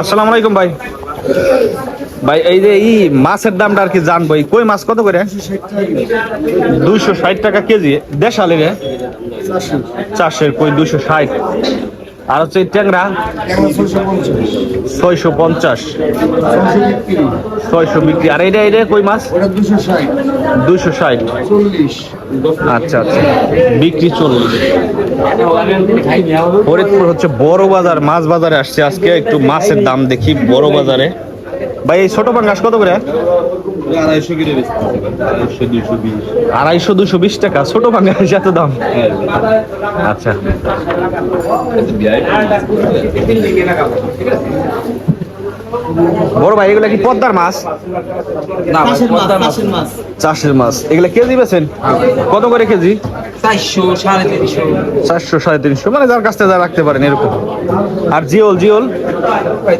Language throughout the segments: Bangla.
আসসালামু আলাইকুম ভাই। ভাই, এই যে এই মাছের দামটা আর কি জানব, এই কই মাছ কত করে? দুইশো ষাট টাকা কেজি দেশালি রে চাষের কই দুইশো ষাট। আর হচ্ছে ট্যাংরা? ছয়শো পঞ্চাশ। ছয়শো বিক্রি। আর এইটা এইটা কই মাছ? দুশো ষাট। আচ্ছা আচ্ছা। বিক্রি চল্লিশ। ফরিদপুর হচ্ছে বড় বাজার, মাছ বাজারে আসছে আজকে। একটু মাছের দাম দেখি বড় বাজারে। ভাই, এই ছোট পাঙ্গাস কত করে? আড়াইশো কিলো আড়াইশো দুশো বিশ। আড়াইশো দুশো বিশ টাকা ছোট পাঙ্গাস এত দাম? আচ্ছা। বড় ভাই এগুলা কি পদ্মার মাছ? না পদ্মার মাছ। চাষের মাছ। এগুলা কেজি বেছেন কত করে কেজি? চারশো সাড়ে তিনশো। চারশো সাড়ে তিনশো। মানে যার কাছ থেকে যা রাখতে পারেন এরকম। আর জিওল জিওল?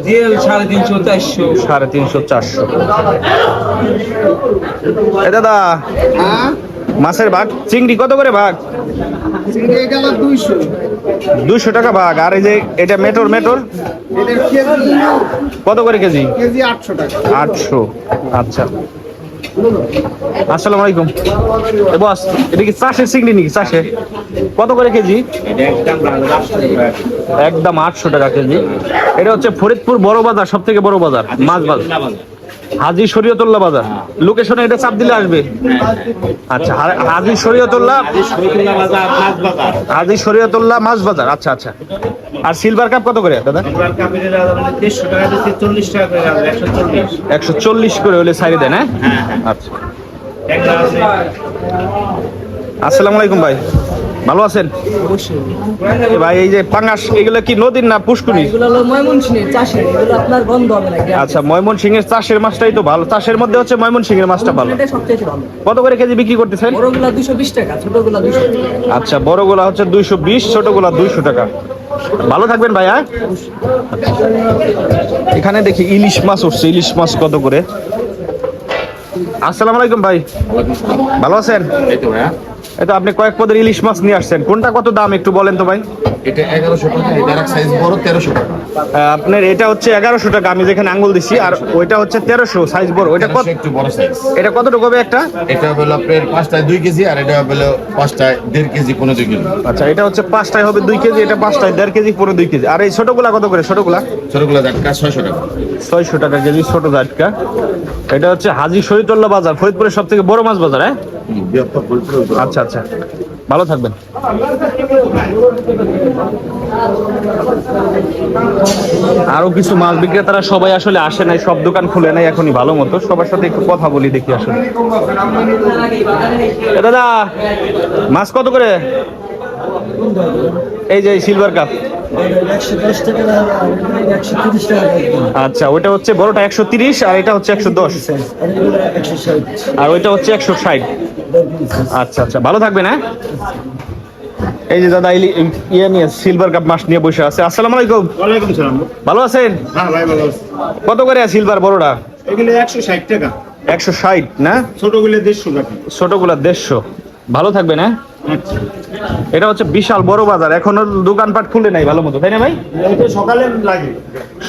জেল সাড়ে তিনশো চারশো। সাড়ে তিনশো চারশো। এ দাদা হ্যাঁ? মাছের ভাগ? চিংড়ি কত করে ভাগ? দুইশো। টাকা ভাগ। আর এই যে এটা মেটর মেটর? কত করে কেজি? কেজি আটশো আচ্ছা। আসসালামু আলাইকুম। বস এটা কি চাষের চিংড়ি নাকি চাষে? কত করে কেজি? একদম আটশো টাকা কেজি। এটা হচ্ছে ফরিদপুর বড় বাজার সব থেকে বড় বাজার মাছ বাজার। হাজি শরীয়তুল্লাহ বাজার। লোকেশনে এটা চাপ দিলে আসবে। আচ্ছা হাজি শরীয়তুল্লাহ হাজি শরীয়তুল্লাহ মাছ বাজার। আচ্ছা আচ্ছা। আর সিলভার কাপ কত করে দাদা? একশো চল্লিশ। করে হলে সাইড দেন হ্যাঁ। আচ্ছা। একটা আছে আসসালামু আলাইকুম ভাই। ভালো আছেন? ভাই এই যে পাঙ্গাস এগুলো কি নদীর না পুষ্কুনি। আচ্ছা ময়মন সিংহের চাষের মাছটাই তো ভালো। চাষের মধ্যে হচ্ছে ময়মন সিংহের মাছটা ভালো। কত করে কেজি বিক্রি করতেছেন? আচ্ছা বড়গুলা হচ্ছে দুইশো বিশ ছোটগুলা দুইশো টাকা। ভালো থাকবেন ভাই হ্যাঁ? এখানে দেখি ইলিশ মাছ উঠছে। ইলিশ মাছ কত করে? আসসালামু আলাইকুম ভাই। ভালো আছেন? এই তো ভাইয়া। তো আপনি কয়েক পদের ইলিশ মাছ নিয়ে আসছেন। কোনটা কত দাম একটু বলেন তো ভাই? এটা এগারোশো টাকা এটা এক সাইজ বড় তেরোশো টাকা। আপনার এটা হচ্ছে এগারোশো টাকা আমি যেখানে আঙ্গুল দিছি আর ওইটা হচ্ছে তেরোশো সাইজ বড়। ওইটা কত একটু বড় সাইজ এটা কতটুকু হবে একটা? এটা হলো আপনার পাঁচটায় দুই কেজি আর এটা হলো পাঁচটায় দেড় কেজি কোনো দুই কেজি। আচ্ছা এটা হচ্ছে পাঁচটায় হবে দুই কেজি এটা পাঁচটায় দেড় কেজি পুরো দুই কেজি। আর এই ছোটগুলা কত করে? ছোটগুলা? ছোটগুলো জাটকা ছয়শো টাকা। ছয়শো টাকা কেজি ছোট জাটকা। এটা হচ্ছে হাজি শহীদুল্লাহ বাজার ফরিদপুরের সব থেকে বড় মাছ বাজার হ্যাঁ? আচ্ছা আচ্ছা। ভালো থাকবেন। আরও কিছু মাছ বিক্রেতারা সবাই আসলে আসে নাই, সব দোকান খুলে নাই এখনই ভালো মতো। সবার সাথে একটু কথা বলি দেখি আসলে। দাদা, মাছ কত করে? এই যে সিলভার কাপ আচ্ছা ওইটা হচ্ছে বড়টা একশো তিরিশ আর এটা হচ্ছে একশো দশ। আর ওইটা হচ্ছে একশো ষাট। আচ্ছা আচ্ছা। ভালো থাকবেন হ্যাঁ? এই যে দাদা ইয়ে নিয়ে সিলভার কাপ মাছ নিয়ে বসে আছে। আসসালামু আলাইকুম। ওয়ালাইকুম সালাম। ভালো আছেন? হ্যাঁ ভাই ভালো আছে। কত করে সিলভার বড়টা? এগুলো একশো ষাট টাকা। একশো ষাট না? ছোটগুলো দেড়শো টাকা। ছোটগুলা দেড়শো। ভালো থাকবেন হ্যাঁ? এটা হচ্ছে বিশাল বড় বাজার। এখনও দোকানপাট খুলে নাই ভালো মতো। তাই না ভাই? সকালে লাগে।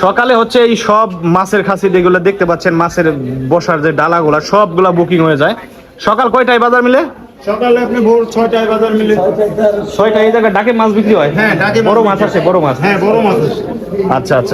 সকালে হচ্ছে এই সব মাছের খাসি যেগুলো দেখতে পাচ্ছেন মাছের বসার যে ডালাগুলা সবগুলা বুকিং হয়ে যায়। সকাল কয়টায় বাজার মিলে? সকালে আপনি ভোর ছয়টায় বাজার মিলে। ছয়টা এই জায়গায় ডাকে মাছ বিক্রি হয়? হ্যাঁ, ডাকে বড় মাছ। আছে বড় মাছ হ্যাঁ বড় মাছ আছে। আচ্ছা আচ্ছা।